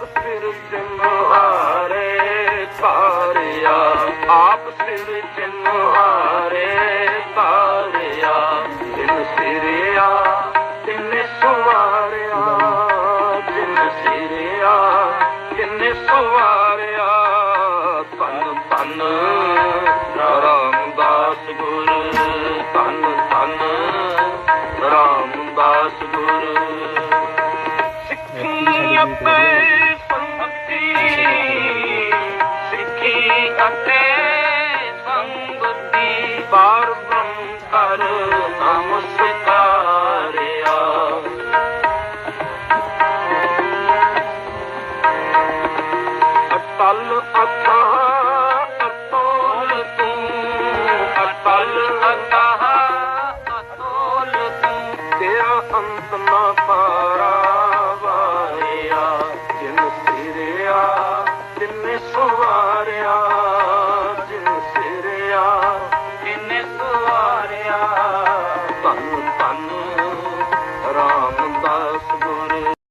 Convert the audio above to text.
ਸਿਰ ਚੰਗਾਰੇ ਤਾਰਿਆ। ਆਪ ਸਿਰ ਚੰਗਾਰੇ ਤਾਰਿਆ। ਦਿਨ ਸਿਰਿਆ ਤਿੰਨੇ ਸੁਵਾਰਿਆ। ਦਿਨ ਸਿਰਿਆ ਤਿੰਨੇ ਸੁਵਾਰਿਆ। ਤਨ ਤਨ ਰਾਮਦਾਸ ਗੁਰ। ਤਨ ਤਨ ਰਾਮਦਾਸ ਗੁਰ। ਸਿੱਖੀ ਆਪੇ ਅਤੇ ਸੰਗਤੀ ਬਾਰ ਬ੍ਰਹਮ ਕਰ ਨਮਸਕਾਰਿਆ। ਅਟਲ ਅਥਾਹ ਅਤੋਲ ਤੂੰ, ਅਟਲ ਅਥਾਹ ਅਤੋਲ ਤੂੰ, ਤੇਰਾ ਅੰਤ ਨਾ ਪਾਰਾ।